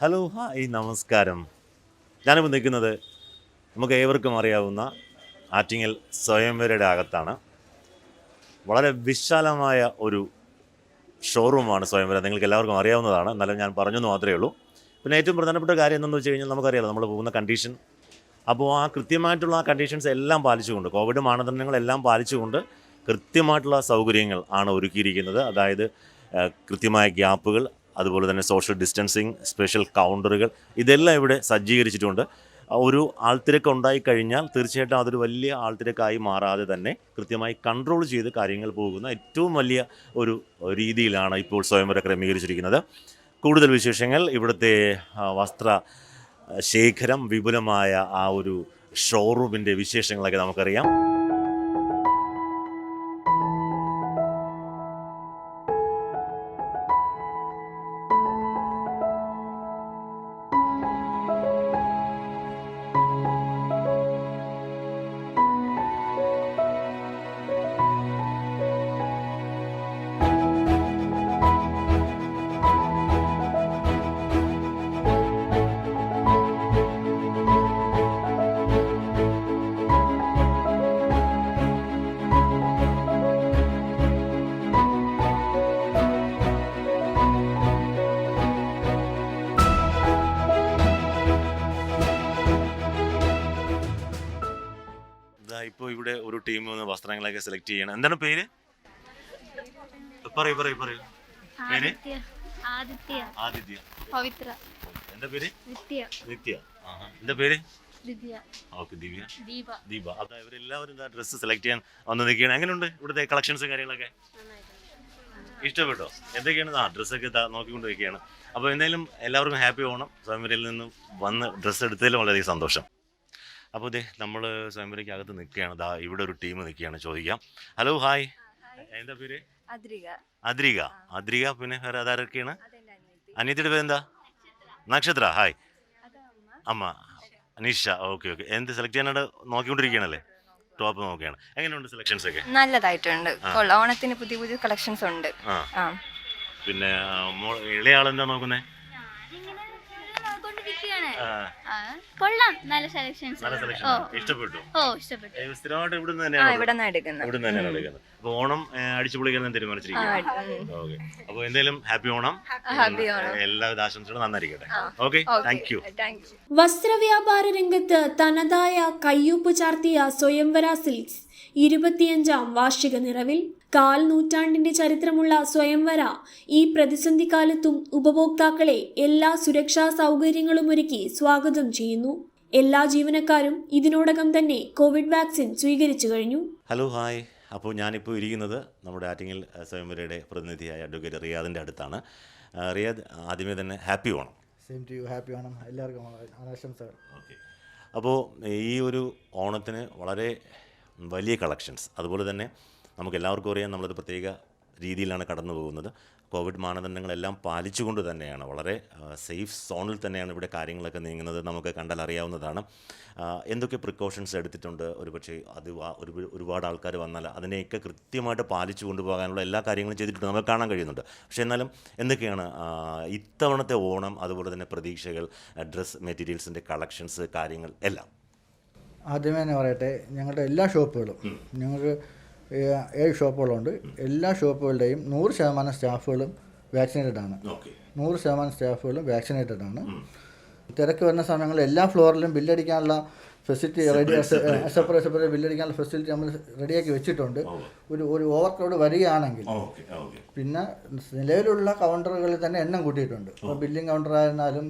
Hello hi നമസ്കാരം. ഞാനിപ്പോൾ നിൽക്കുന്നത് നമുക്ക് ഏവർക്കും അറിയാവുന്ന ആറ്റിങ്ങൽ സ്വയംവരയുടെ അകത്താണ്. വളരെ വിശാലമായ ഒരു ഷോറൂമാണ് സ്വയംവര. നിങ്ങൾക്ക് എല്ലാവർക്കും അറിയാവുന്നതാണ്. എന്നാലും ഞാൻ പറഞ്ഞെന്ന് മാത്രമേ ഉള്ളൂ. പിന്നെ ഏറ്റവും പ്രധാനപ്പെട്ട കാര്യം എന്തെന്ന് വെച്ച് കഴിഞ്ഞാൽ നമുക്കറിയാലോ നമ്മൾ പോകുന്ന കണ്ടീഷൻ അപ്പോൾ ആ കൃത്യമായിട്ടുള്ള ആ കണ്ടീഷൻസ് എല്ലാം പാലിച്ചുകൊണ്ട് കോവിഡ് മാനദണ്ഡങ്ങളെല്ലാം പാലിച്ചുകൊണ്ട് കൃത്യമായിട്ടുള്ള സൗകര്യങ്ങൾ ആണ് ഒരുക്കിയിരിക്കുന്നത്. അതായത് കൃത്യമായ ഗ്യാപ്പുകൾ അതുപോലെ തന്നെ സോഷ്യൽ ഡിസ്റ്റൻസിങ് സ്പെഷ്യൽ കൗണ്ടറുകൾ ഇതെല്ലാം ഇവിടെ സജ്ജീകരിച്ചിട്ടുണ്ട്. ഒരു ആൾത്തിരക്ക് ഉണ്ടായി കഴിഞ്ഞാൽ തീർച്ചയായിട്ടും അതൊരു വലിയ ആൾത്തിരക്കായി മാറാതെ തന്നെ കൃത്യമായി കൺട്രോൾ ചെയ്ത് കാര്യങ്ങൾ പോകുന്ന ഏറ്റവും വലിയ ഒരു രീതിയിലാണ് ഇപ്പോൾ സ്വയംവര ക്രമീകരിച്ചിരിക്കുന്നത്. കൂടുതൽ വിശേഷങ്ങൾ ഇവിടുത്തെ വസ്ത്ര ശേഖരം വിപുലമായ ആ ഒരു ഷോറൂമിന്റെ വിശേഷങ്ങളൊക്കെ നമുക്കറിയാം. ഇതാ ഇപ്പോൾ ഇവിടെ ഒരു ടീം വന്ന് വസ്ത്രങ്ങളൊക്കെ സെലക്ട് ചെയ്യണം. എന്താണ് പേര്? പറയൂ പറയൂ പറയൂ. പേര്? ആദിത്യ. ആദിത്യ. പവിത്ര. എന്താ പേര്? നിത്യ നിത്യ. എന്താ പേര്? ഓക്കെ ദിവ്യ. ദീപ. ദീപ. അതാ ഇവരെല്ലാവരും എന്താ ഡ്രസ്സ് സെലക്ട് ചെയ്യാൻ വന്ന് നിൽക്കുകയാണ്. എങ്ങനെയുണ്ട് ഇവിടുത്തെ കളക്ഷൻസും കാര്യങ്ങളൊക്കെ? ഇഷ്ടപ്പെട്ടോ? എന്തൊക്കെയാണ്? ആ ഡ്രസ്സൊക്കെ ഒക്കെ നോക്കിക്കൊണ്ട് വയ്ക്കുകയാണ് അപ്പോൾ എന്തായാലും എല്ലാവർക്കും ഹാപ്പി ഓണം സ്വയംവരയിൽ നിന്നും വന്ന് ഡ്രസ്സ് എടുത്തതിലും വളരെയധികം സന്തോഷം. അപ്പോൾ ഇതേ നമ്മൾ സ്വയംവരയ്ക്ക് അകത്ത് നിൽക്കുകയാണ്. ദാ ഇവിടെ ഒരു ടീം നിൽക്കുകയാണ്. ചോദിക്കാം. ഹലോ ഹായ് എന്താ പേര്? അദ്രിക. അദ്രിക. പിന്നെ വേറെ അതാരൊക്കെയാണ് അനിയത്തിയുടെ പേരെന്താ? നക്ഷത്ര ഹായ് അത് അമ്മ. അമ്മ. നിഷ ഓക്കെ ഓക്കെ എന്ത് സെലക്ട് ചെയ്യാനായിട്ട് നോക്കിക്കൊണ്ടിരിക്കുകയാണല്ലേ? ടോപ്പ് നോക്കുകയാണ്. എങ്ങനെയുണ്ട് സെലക്ഷൻസ് ഒക്കെ? നല്ലതായിട്ടുണ്ട്. ഓണത്തിന് പുതിയ പുതിയ കളക്ഷൻസ് ഉണ്ട്. പിന്നെ ഇളയാളെന്താ മോൾ- കൊള്ളാം. നല്ല സെലക്ഷൻസ് നല്ല സെലക്ഷൻ ഇഷ്ടപ്പെട്ടു? ഓ ഇഷ്ടപ്പെട്ടു. ഏ, സ്ഥിരമായിട്ട് ഇവിടുന്ന് തന്നെയാണ് ഇവിടെ നിന്ന് എടുക്കുന്നത്. ഇവിടുന്ന് തന്നെയാണ് എടുക്കുന്നത്. അപ്പൊ ഓണം അടിച്ചു പൊളിക്കാൻ ഓക്കെ. അപ്പൊ എന്തായാലും ഹാപ്പി ഓണം. ഹാപ്പി ഓണം. എല്ലാവിധ ആശംസകളും നന്നായിരിക്കട്ടെ. Okay thank you thank you വസ്ത്രവ്യാപാര രംഗത്ത് തനതായ കയ്യൊപ്പ് ചാർത്തിയ സ്വയംവരാ സിൽക്സ്. ഇരുപത്തിയഞ്ചാം വാർഷിക നിറവിൽ കാൽ നൂറ്റാണ്ടിന്റെ ചരിത്രമുള്ള സ്വയംവര. ഈ പ്രതിസന്ധി കാലത്തും ഉപഭോക്താക്കളെ എല്ലാ സുരക്ഷാ സൗകര്യങ്ങളും ഒരുക്കി സ്വാഗതം ചെയ്യുന്നു. എല്ലാ ജീവനക്കാരും ഇതിനോടകം തന്നെ കോവിഡ് വാക്സിൻ സ്വീകരിച്ചു കഴിഞ്ഞു. Hello hi. അപ്പോൾ ഞാനിപ്പോൾ ഇരിക്കുന്നത് നമ്മുടെ ആറ്റിങ്ങൽ സ്വയംവരയുടെ പ്രതിനിധിയായ അഡ്വക്കേറ്റ് റിയാദിന്റെ അടുത്താണ്. റിയാദ് ആദ്യമേ തന്നെ happy Onam. Same to you happy Onam. എല്ലാവർക്കും ആശംസകൾ ഓക്കെ. അപ്പോൾ ഈ ഒരു ഓണത്തിന് വളരെ വലിയ കളക്ഷൻസ്. അതുപോലെ തന്നെ നമുക്ക് എല്ലാവർക്കും അറിയാം നമ്മളൊരു പ്രത്യേക രീതിയിലാണ് കടന്നു പോകുന്നത്. കോവിഡ് മാനദണ്ഡങ്ങളെല്ലാം പാലിച്ചുകൊണ്ട് തന്നെയാണ്. വളരെ സേഫ് സോണിൽ തന്നെയാണ് ഇവിടെ കാര്യങ്ങളൊക്കെ നീങ്ങുന്നത്. നമുക്ക് കണ്ടാൽ അറിയാവുന്നതാണ്. എന്തൊക്കെ പ്രിക്കോഷൻസ് എടുത്തിട്ടുണ്ട്? ഒരുപക്ഷെ അത് ഒരു ഒരുപാട് ആൾക്കാർ വന്നാൽ അതിനെയൊക്കെ കൃത്യമായിട്ട് പാലിച്ചു കൊണ്ടുപോകാനുള്ള എല്ലാ കാര്യങ്ങളും ചെയ്തിട്ടുണ്ട്. നമുക്ക് കാണാൻ കഴിയുന്നുണ്ട്. പക്ഷേ എന്നാലും എന്തൊക്കെയാണ് ഇത്തവണത്തെ ഓണം അതുപോലെ തന്നെ പ്രതീക്ഷകൾ ഡ്രസ് മെറ്റീരിയൽസിന്റെ കളക്ഷൻസ് കാര്യങ്ങൾ എല്ലാം? ആദ്യമേ തന്നെ പറയട്ടെ ഞങ്ങളുടെ എല്ലാ ഷോപ്പുകളും ഞങ്ങൾക്ക് ഏഴ് ഷോപ്പുകളുണ്ട്. എല്ലാ ഷോപ്പുകളുടെയും നൂറ് ശതമാനം സ്റ്റാഫുകളും വാക്സിനേറ്റഡ് ആണ്. നൂറ് ശതമാനം സ്റ്റാഫുകളും വാക്സിനേറ്റഡ് ആണ്. തിരക്ക് വരുന്ന സമയങ്ങളിൽ എല്ലാ ഫ്ലോറിലും ബില്ലടിക്കാനുള്ള ഫെസിലിറ്റി റെഡി സെപ്പറേറ്റ് സെപ്പറേറ്റ് ബില്ലടിക്കാനുള്ള ഫെസിലിറ്റി നമ്മൾ റെഡിയാക്കി വെച്ചിട്ടുണ്ട്. ഒരു ഒരു ഓവർ ക്രൗഡ് വരികയാണെങ്കിൽ പിന്നെ നിലവിലുള്ള കൗണ്ടറുകളിൽ തന്നെ എണ്ണം കൂട്ടിയിട്ടുണ്ട്. ഇപ്പോൾ ബില്ലിംഗ് കൗണ്ടർ ആയിരുന്നാലും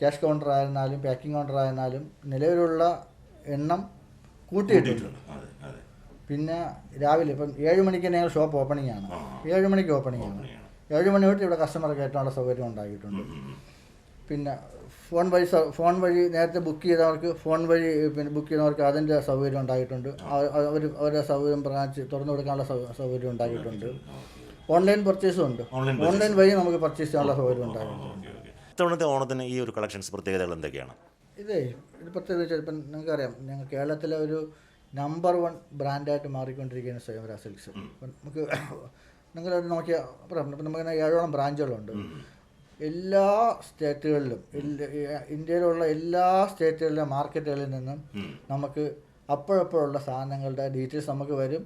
ക്യാഷ് കൗണ്ടർ ആയിരുന്നാലും പാക്കിംഗ് കൗണ്ടർ ആയിരുന്നാലും നിലവിലുള്ള എണ്ണം കൂട്ടിയിട്ടുണ്ട്. പിന്നെ രാവിലെ ഇപ്പം ഏഴ് മണിക്ക് തന്നെ ഞങ്ങൾ ഷോപ്പ് ഓപ്പണിംഗ് ആണ്. ഏഴ് മണിക്ക് ഓപ്പണിംഗ് ആണ്. ഏഴ് മണി തൊട്ട് ഇവിടെ കസ്റ്റമർ കയറ്റാനുള്ള സൗകര്യം ഉണ്ടാക്കിയിട്ടുണ്ട് പിന്നെ ഫോൺ വഴി ഫോൺ വഴി നേരത്തെ ബുക്ക് ചെയ്തവർക്ക് ഫോൺ വഴി പിന്നെ ബുക്ക് ചെയ്യുന്നവർക്ക് അതിന്റെ സൗകര്യം ഉണ്ടായിട്ടുണ്ട്. അവർ അവരുടെ സൗകര്യം ബ്രാഞ്ച് തുറന്നു കൊടുക്കാനുള്ള സൗകര്യം ഉണ്ടാക്കിയിട്ടുണ്ട് ഓൺലൈൻ പർച്ചേസും ഉണ്ട്. ഓൺലൈൻ വഴി നമുക്ക് പർച്ചേസ് ചെയ്യാനുള്ള സൗകര്യം ഉണ്ടായിട്ടുണ്ട്. ഇത്തവണത്തെ ഓണത്തിന് ഈ ഒരു കളക്ഷൻസ് പ്രത്യേകതകൾ എന്തൊക്കെയാണ്? ഇതേ ഇത് പ്രത്യേകിച്ച് ഇപ്പം നിങ്ങൾക്കറിയാം ഞങ്ങൾ കേരളത്തിലെ ഒരു നമ്പർ വൺ ബ്രാൻഡായിട്ട് മാറിക്കൊണ്ടിരിക്കുകയാണ് സ്വയംവര സിൽക്സ്. നമുക്ക് നിങ്ങൾ നോക്കിയാൽ ഇപ്പം നമുക്ക് ഏഴോളം ബ്രാഞ്ചുകളുണ്ട്. എല്ലാ സ്റ്റേറ്റുകളിലും ഇന്ത്യയിലുള്ള എല്ലാ സ്റ്റേറ്റുകളിലെ മാർക്കറ്റുകളിൽ നിന്നും നമുക്ക് അപ്പോഴപ്പോഴുള്ള സാധനങ്ങളുടെ ഡീറ്റെയിൽസ് നമുക്ക് വരും.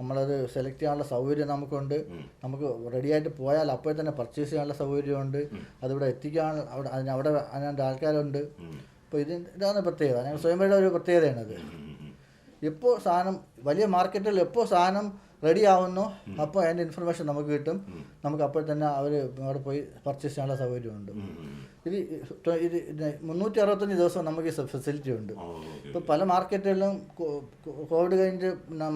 നമ്മളത് സെലക്ട് ചെയ്യാനുള്ള സൗകര്യം നമുക്കുണ്ട്. നമുക്ക് റെഡിയായിട്ട് പോയാൽ അപ്പോൾ തന്നെ പർച്ചേസ് ചെയ്യാനുള്ള സൗകര്യമുണ്ട്. അതിവിടെ എത്തിക്കാൻ അവിടെ അതിന് അവിടെ അതിന്റെ ആൾക്കാരുണ്ട്. അപ്പോൾ ഇത് ഇതാണ് പ്രത്യേകത. ഞങ്ങൾ സ്വയംഭയുടെ ഒരു പ്രത്യേകതയാണത്. എപ്പോൾ സാധനം വലിയ മാർക്കറ്റിൽ എപ്പോൾ സാധനം റെഡി ആവുന്നു അപ്പോൾ അതിന്റെ ഇൻഫർമേഷൻ നമുക്ക് കിട്ടും. നമുക്ക് അപ്പോൾ തന്നെ അവർ അവിടെ പോയി പർച്ചേസ് ചെയ്യാനുള്ള സൗകര്യമുണ്ട് ഇത് ഇത് മുന്നൂറ്റി അറുപത്തഞ്ച് ദിവസം നമുക്ക് ഈ ഫെസിലിറ്റി ഉണ്ട്. ഇപ്പോൾ പല മാർക്കറ്റുകളിലും കോവിഡ് കഴിഞ്ഞിട്ട്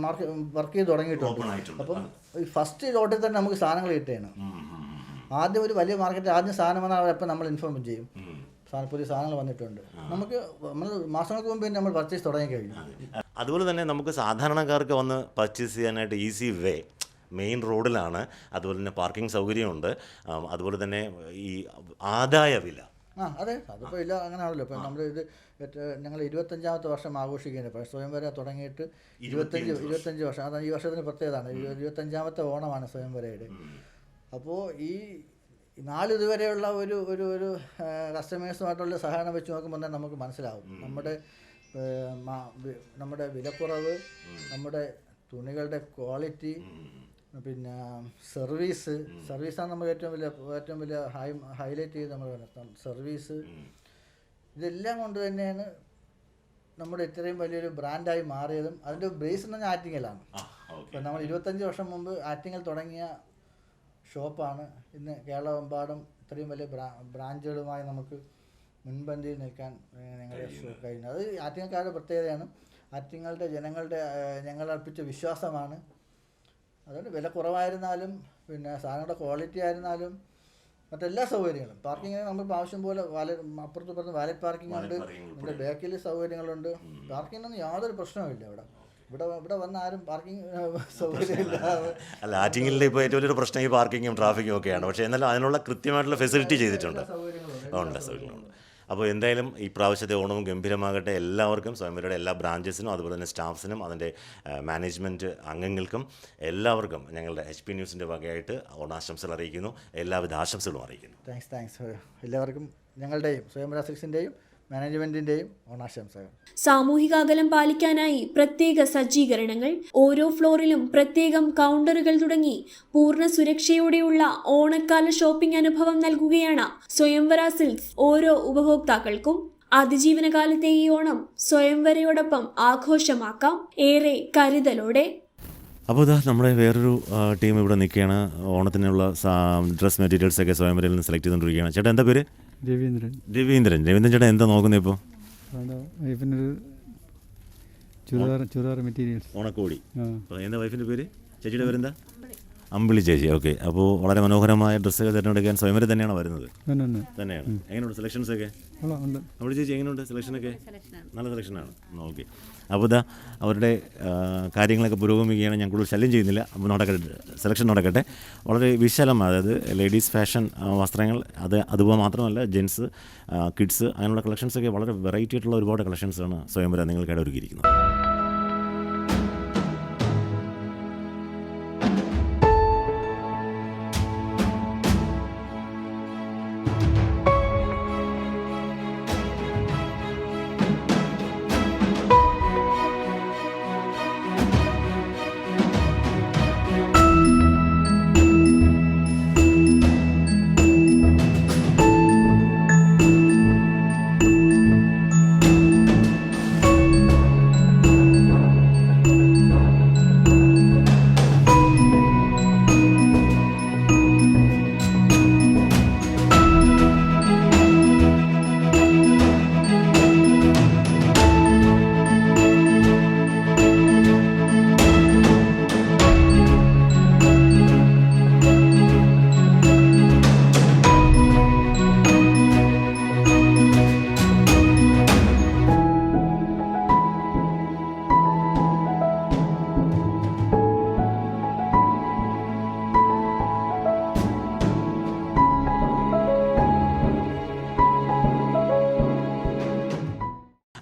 മാർക്കറ്റ് വർക്ക് ചെയ്ത് തുടങ്ങിയിട്ടുണ്ട്. അപ്പം ഈ ഫസ്റ്റ് ലോട്ടിൽ തന്നെ നമുക്ക് സാധനങ്ങൾ കിട്ടുകയാണ്. ആദ്യം ഒരു വലിയ മാർക്കറ്റ് ആദ്യം സാധനം വന്നാൽ അവരപ്പം നമ്മൾ ഇൻഫോം ചെയ്യും. പുതിയ സാധനങ്ങൾ വന്നിട്ടുണ്ട്. നമുക്ക് നമ്മൾ മാസങ്ങൾക്ക് മുമ്പ് തന്നെ നമ്മൾ പർച്ചേസ് തുടങ്ങി കഴിഞ്ഞു. അതുപോലെ തന്നെ നമുക്ക് സാധാരണക്കാർക്ക് വന്ന് പർച്ചേസ് ചെയ്യാനായിട്ട് ഈസി വേ മെയിൻ റോഡിലാണ് അതുപോലെ തന്നെ പാർക്കിംഗ് സൗകര്യമുണ്ട്. അതുപോലെ തന്നെ ഈ ആദായ വില. ആ അതെ. അതിപ്പോൾ ഇല്ല അങ്ങനെയാണല്ലോ ഇപ്പം നമ്മൾ ഇത് ഞങ്ങൾ ഇരുപത്തഞ്ചാമത്തെ വർഷം ആഘോഷിക്കുന്നത്. ഇപ്പോൾ സ്വയംവര തുടങ്ങിയിട്ട് ഇരുപത്തഞ്ച് ഇരുപത്തഞ്ച് വർഷം. അതാണ് ഈ വർഷത്തിന് പ്രത്യേകതാണ് ഇരു- ഇരുപത്തഞ്ചാമത്തെ ഓണമാണ് സ്വയംവരയുടെ അപ്പോൾ ഈ നാളിതുവരെയുള്ള ഒരു ഒരു ഒരു കസ്റ്റമേഴ്സുമായിട്ടുള്ള സഹകരണം വെച്ച് നോക്കുമ്പോൾ തന്നെ നമുക്ക് മനസ്സിലാവും. നമ്മുടെ നമ്മുടെ വിലക്കുറവ് നമ്മുടെ തുണികളുടെ ക്വാളിറ്റി പിന്നെ സർവീസ് സർവീസാണ് നമുക്ക് ഏറ്റവും വലിയ ഏറ്റവും വലിയ ഹൈ ഹൈലൈറ്റ് ചെയ്ത് നമ്മൾ സർവീസ് ഇതെല്ലാം കൊണ്ട് തന്നെയാണ് നമ്മുടെ ഇത്രയും വലിയൊരു ബ്രാൻഡായി മാറിയതും. അതിന്റെ ബേസ് എന്ന് പറഞ്ഞാൽ ആറ്റിങ്ങലാണ് ഇപ്പം നമ്മൾ ഇരുപത്തഞ്ച് വർഷം മുമ്പ് ആറ്റിങ്ങൽ തുടങ്ങിയ ഷോപ്പാണ്. ഇന്ന് കേരളമെമ്പാടും ഇത്രയും വലിയ ബ്രാ ബ്രാഞ്ചുകളുമായി നമുക്ക് മുൻപന്തിയിൽ നിൽക്കാൻ ഞങ്ങളെ കഴിയുന്നത് അത് ആറ്റിങ്ങൽക്കാരുടെ പ്രത്യേകതയാണ്. ആറ്റിങ്ങളുടെ ജനങ്ങളുടെ ഞങ്ങൾ അർപ്പിച്ച വിശ്വാസമാണ്. അതുകൊണ്ട് വില കുറവായിരുന്നാലും പിന്നെ സാധനങ്ങളുടെ ക്വാളിറ്റി ആയിരുന്നാലും മറ്റെല്ലാ സൗകര്യങ്ങളും. പാർക്കിങ്ങിന് നമ്മൾ ആവശ്യം പോലെ വാല അപ്പുറത്ത് ഇപ്പുറത്ത് വാലറ്റ് പാർക്കിംഗ് ഉണ്ട്. ഇവിടെ ബാക്കിൽ സൗകര്യങ്ങളുണ്ട്. പാർക്കിങ്ങിനൊന്നും യാതൊരു പ്രശ്നവുമില്ല ഇവിടെ. ഇവിടെ ഇവിടെ വന്ന ആരും പാർക്കിംഗ് സൗകര്യമില്ല. അല്ല ആറ്റിങ്ങലിന്റെ ഇപ്പോൾ ഏറ്റവും വലിയൊരു പ്രശ്നം ഈ പാർക്കിങ്ങും ട്രാഫിക്കും ഒക്കെയാണ്. പക്ഷേ എന്നാലും അതിനുള്ള കൃത്യമായിട്ടുള്ള ഫെസിലിറ്റി ചെയ്തിട്ടുണ്ട്. ഉണ്ട് സൗകര്യങ്ങളുണ്ട്. അപ്പോൾ എന്തായാലും ഈ പ്രാവശ്യത്തെ ഓണവും ഗംഭീരമാകട്ടെ എല്ലാവർക്കും സ്വയംവരയുടെ എല്ലാ ബ്രാഞ്ചസിനും അതുപോലെ തന്നെ സ്റ്റാഫ്സിനും അതിന്റെ മാനേജ്മെന്റ് അംഗങ്ങൾക്കും എല്ലാവർക്കും ഞങ്ങളുടെ എച്ച് പി ന്യൂസിന്റെ വകയായിട്ട് ഓണാശംസകൾ അറിയിക്കുന്നു. എല്ലാവിധ ആശംസകളും അറിയിക്കുന്നു. താങ്ക്സ് താങ്ക്സ് എല്ലാവർക്കും ഞങ്ങളുടെയും സ്വയംവര സിക്സിന്റെയും മാനേജ്മെന്റിന്റെയും ഓണാശംസകൾ. സാമൂഹിക അകലം പാലിക്കാനായി പ്രത്യേക സജ്ജീകരണങ്ങൾ ഓരോ ഫ്ലോറിലും പ്രത്യേകം കൗണ്ടറുകൾ തുടങ്ങി പൂർണ സുരക്ഷയോടെയുള്ള ഓണക്കാല ഷോപ്പിംഗ് അനുഭവം നൽകുകയാണ് സ്വയംവര സിൽക്സ്. ഓരോ ഉപഭോക്താക്കൾക്കും അതിജീവനകാലത്തെ ഈ ഓണം സ്വയംവരയോടൊപ്പം ആഘോഷമാക്കാം. ഏറെ കരുതലോടെ അപ്പോൾ ഇതാ നമ്മുടെ വേറൊരു ടീം ഇവിടെ നിൽക്കുകയാണ്. ഓണത്തിനുള്ള ഡ്രസ് മെറ്റീരിയൽസ് ഒക്കെ സ്വയംവരയിൽ നിന്ന് സെലക്ട് ചെയ്തുകൊണ്ടിരിക്കുകയാണ്. ചേട്ടാ എന്താ പേര്? രവീന്ദ്രൻ. രവീന്ദ്രൻ. രവീന്ദ്രൻ ചേട്ടാ എന്താ നോക്കുന്നത് ഇപ്പോൾ അവിടെ വൈഫിനൊരു ചുരിദാർ ചുരിദാർ മെറ്റീരിയൽസ് ഓണക്കോടി. എന്താ വൈഫിന്റെ പേര്? ചേച്ചിയുടെ പേരെന്താ? അമ്പിളി ചേച്ചി ഓക്കെ അപ്പോൾ വളരെ മനോഹരമായ ഡ്രസ്സൊക്കെ തിരഞ്ഞെടുക്കാൻ സ്വയംവര തന്നെയാണ് വരുന്നത്? തന്നെ തന്നെ തന്നെയാണ് എങ്ങനെയുണ്ട് സെലക്ഷൻസ് ഒക്കെ? അമ്പിളി ചേച്ചി എങ്ങനെയുണ്ട് സെലക്ഷനൊക്കെ നല്ല സെലക്ഷനാണ് ഓക്കെ അപ്പോൾ ഇതാ അവരുടെ കാര്യങ്ങളൊക്കെ പുരോഗമിക്കുകയാണ്. ഞാൻ കൂടുതൽ ശല്യം ചെയ്യുന്നില്ല. അപ്പോൾ നടക്കട്ടെ സെലക്ഷൻ നടക്കട്ടെ. വളരെ വിശാലമായ അതായത് ലേഡീസ് ഫാഷൻ വസ്ത്രങ്ങൾ അത് അതുപോലെ മാത്രമല്ല ജെൻസ് കിഡ്സ് അങ്ങനെയുള്ള കളക്ഷൻസൊക്കെ വളരെ വെറൈറ്റി ആയിട്ടുള്ള ഒരുപാട് കളക്ഷൻസാണ് സ്വയംവര നിങ്ങൾക്കിടെ ഒരുക്കിയിരിക്കുന്നത്.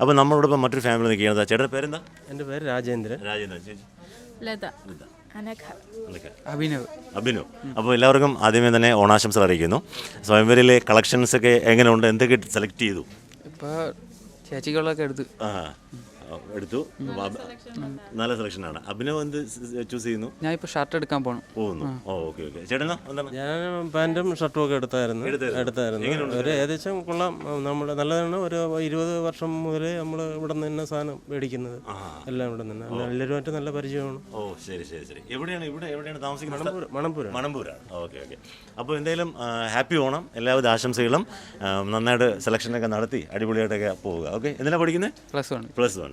അപ്പോൾ നമ്മളോടൊപ്പം മറ്റൊരു ഫാമിലി നിൽക്കുകയാണ്. ചേട്ടന്റെ പേരെന്താ? എന്റെ പേര് രാജേന്ദ്രൻ. രാജേന്ദ്രൻ ചേച്ചി. ലത. അഭിനവ്. അഭിനു അപ്പോൾ എല്ലാവർക്കും ആദ്യമേ തന്നെ ഓണാശംസകൾ അറിയിക്കുന്നു. സ്വയംവരിലെ കളക്ഷൻസ് ഒക്കെ എങ്ങനെയുണ്ട്? എന്തൊക്കെ സെലക്ട് ചെയ്തു? ഇപ്പോൾ ചേച്ചികളൊക്കെ എടുത്തു. ആ എടുത്തു. നല്ല സെലക്ഷൻ ആണ് അഭിനവ് എന്ത് ചൂസ് ചെയ്യുന്നു? ഞാൻ ഇപ്പൊ ഷർട്ട് എടുക്കാൻ പോകണം പോകുന്നു. Okay okay. ചേട്ടനോ എന്താണ്? ഞാൻ പാന്റും ഷർട്ടും ഒക്കെ എടുത്തായിരുന്നു. എടുത്തായിരുന്നു. ഒരു ഏകദേശം കൊള്ളാം. നമ്മൾ നല്ലതാണ്. ഒരു ഇരുപത് വർഷം മുതൽ നമ്മൾ ഇവിടെ നിന്ന് തന്നെ സാധനം മേടിക്കുന്നത്. എല്ലാം ഇവിടെ നിന്ന്. എല്ലാവരുമായിട്ട് നല്ല പരിചയമാണ്. ഓ ശരി ശരി ശരി. എവിടെയാണ് ഇവിടെ എവിടെയാണ് താമസിക്കുന്നത്? മണപ്പൂർ മണപ്പൂരാണ് മണമ്പൂരാണ്. Okay okay. അപ്പോൾ എന്തായാലും ഹാപ്പി ഓണം. എല്ലാവിധ ആശംസകളും നന്നായിട്ട് സെലക്ഷനൊക്കെ നടത്തി അടിപൊളിയായിട്ടൊക്കെ പോവുക. ഓക്കെ എന്തിനാണ് പഠിക്കുന്നത് plus one. Plus one.